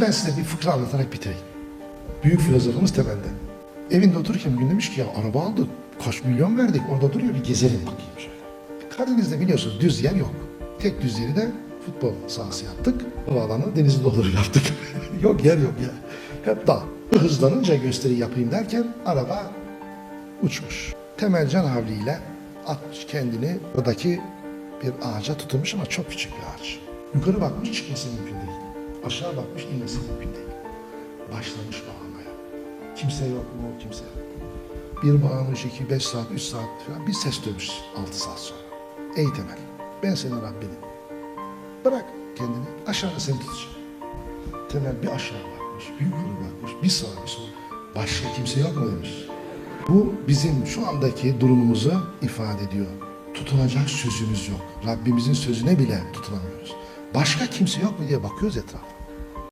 Ben size bir fıkra anlatarak bitireyim. Büyük filozofumuz temelde. Evinde otururken bir gün demiş ki ya araba aldık. Kaç milyon verdik orada duruyor bir gezelim bakayım şöyle. Karadeniz'de biliyorsunuz düz yer yok. Tek düz yeri de futbol sahası yaptık. O alanı denizi doldurup yaptık. yok yer yok ya. Hep dağ. Hızlanınca gösteri yapayım derken araba uçmuş. Temelcan havliyle atmış kendini oradaki bir ağaca tutunmuş ama çok küçük bir ağaç. Yukarı bakmış çıkması mümkün değil. Aşağı bakmış inmesi mümkün değil. Başlamış bağırmaya. Kimse yok mu? Kimse yok. Bir bağırmış, iki, beş saat, üç saat falan bir ses duymuş altı saat sonra. Ey Temel, ben senin Rabbinim. Bırak kendini, aşağıda seni tutacağım. Temel bir aşağı bakmış, bir yukarı bakmış, bir sağa bir sola. Başka kimse yok mu demiş. Bu bizim şu andaki durumumuzu ifade ediyor. Tutunacak sözümüz yok. Rabbimizin sözüne bile tutunamıyoruz. Başka kimse yok mu diye bakıyoruz etrafa.